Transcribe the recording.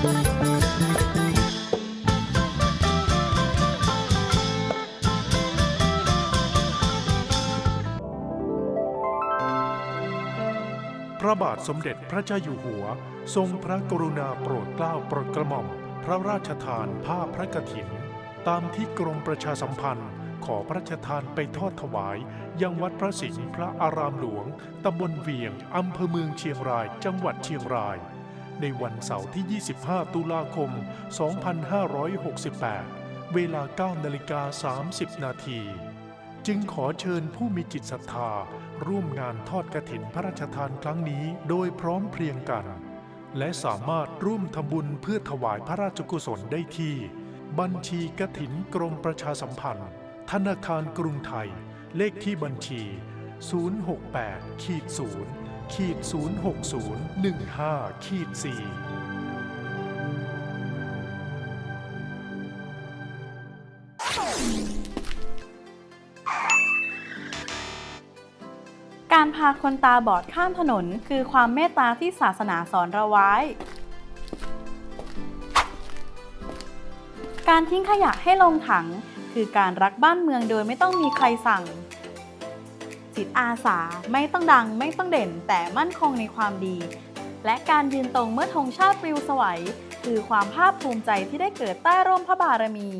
พระบาทสมเด็จพระเจ้าอยู่หัว ทรงพระกรุณาโปรดเกล้าโปรดกระหม่อม พระราชทานผ้าพระกฐิน ตามที่กรมประชาสัมพันธ์ ขอพระราชทานไปทอดถวาย ยังวัดพระสิงห์พระอารามหลวงตำบลเวียงอำเภอเมืองเชียงรายจังหวัดเชียงราย ในวันเสาร์ที่ 25 ตุลาคม 2568 เวลา 9 นาฬิกา 30 นาที จึงขอเชิญผู้มีจิตศรัทธา ร่วมงานทอดกระถินพระราชทานครั้งนี้โดยพร้อมเพรียงกัน และสามารถร่วมทำบุญเพื่อถวายพระราชกุศลได้ที่ บัญชีกระถินกรมประชาสัมพันธ์ ธนาคารกรุงไทย เลขที่บัญชี 068 ขีด060 15ขีด4การพาคนตาบอดข้ามถนน คือความเมตตาที่ศาสนาสอนเราไว้ การทิ้งขยะให้ลงถัง คือการรักบ้านเมืองโดยไม่ต้องมีใครสั่ง จิตอาสา ไม่ต้องดังไม่ต้องเด่น แต่มั่นคงในความดี และการยืนตรงเมื่อธงชาติปลิวสวัย คือความภาคภูมิใจที่ได้เกิดใต้ร่มพระบารมี